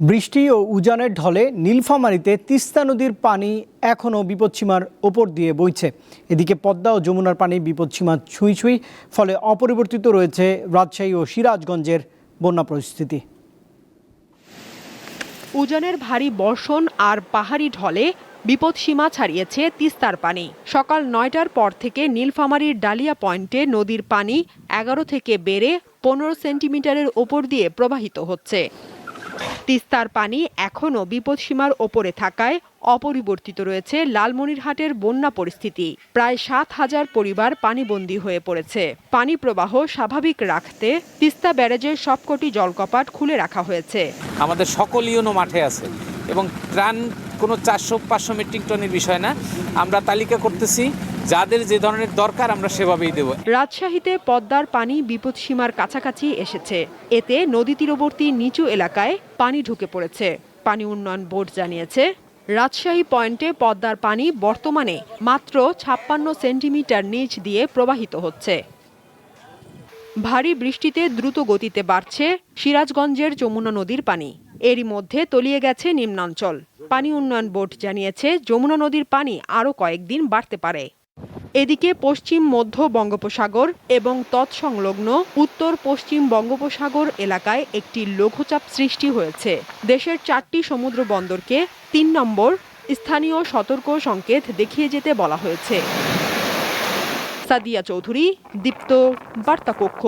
বৃষ্টি ও উজানের ঢলে নীলফামারীতে তিস্তা নদীর পানি এখনও বিপদসীমার ওপর দিয়ে বইছে। এদিকে পদ্মা ও যমুনার পানি বিপদসীমা ছুঁই ছুঁই, ফলে অপরিবর্তিত রয়েছে রাজশাহী ও সিরাজগঞ্জের বন্যা পরিস্থিতি। উজানের ভারী বর্ষণ আর পাহাড়ি ঢলে বিপদসীমা ছাড়িয়েছে তিস্তার পানি। সকাল নয়টার পর থেকে নীলফামারীর ডালিয়া পয়েন্টে নদীর পানি এগারো থেকে বেড়ে পনেরো সেন্টিমিটারের ওপর দিয়ে প্রবাহিত হচ্ছে। তিস্তার পানি এখনও বিপদসীমার ওপরে থাকায় অপরিবর্তিত রয়েছে লালমনিরহাটের বন্যা পরিস্থিতি। প্রায় সাত হাজার পরিবার পানিবন্দী হয়ে পড়েছে। পানি প্রবাহ স্বাভাবিক রাখতে তিস্তা ব্যারেজের সবকটি জলকপাট খুলে রাখা হয়েছে। আমাদের সকল ইউনো মাঠে আছে এবং ত্রাণ কোনো চারশো পাঁচশো মেট্রিক টনের বিষয় না। আমরা তালিকা করতেছি যাদের যে ধরনের দরকার আমরা সেভাবেই দেবো। রাজশাহীতে পদ্মার পানি বিপদসীমার কাছাকাছি এসেছে। এতে নদী তীরবর্তী নিচু এলাকায় পানি ঢুকে পড়েছে। পানি উন্নয়ন বোর্ড জানিয়েছে, রাজশাহী পয়েন্টে পদ্মার পানি বর্তমানে মাত্র ছাপ্পান্ন সেন্টিমিটার নিচ দিয়ে প্রবাহিত হচ্ছে। ভারী বৃষ্টিতে দ্রুত গতিতে বাড়ছে সিরাজগঞ্জের যমুনা নদীর পানি। এরই মধ্যে তলিয়ে গেছে নিম্নাঞ্চল। পানি উন্নয়ন বোর্ড জানিয়েছে, যমুনা নদীর পানি আরও কয়েকদিন বাড়তে পারে। এদিকে পশ্চিম মধ্য বঙ্গোপসাগর এবং তৎসংলগ্ন উত্তর পশ্চিম বঙ্গোপসাগর এলাকায় একটি লঘুচাপ সৃষ্টি হয়েছে। দেশের চারটি সমুদ্র বন্দরকে তিন নম্বর স্থানীয় সতর্ক সংকেত দেখিয়ে যেতে বলা হয়েছে। সাদিয়া চৌধুরী, দীপ্ত বার্তা কক্ষ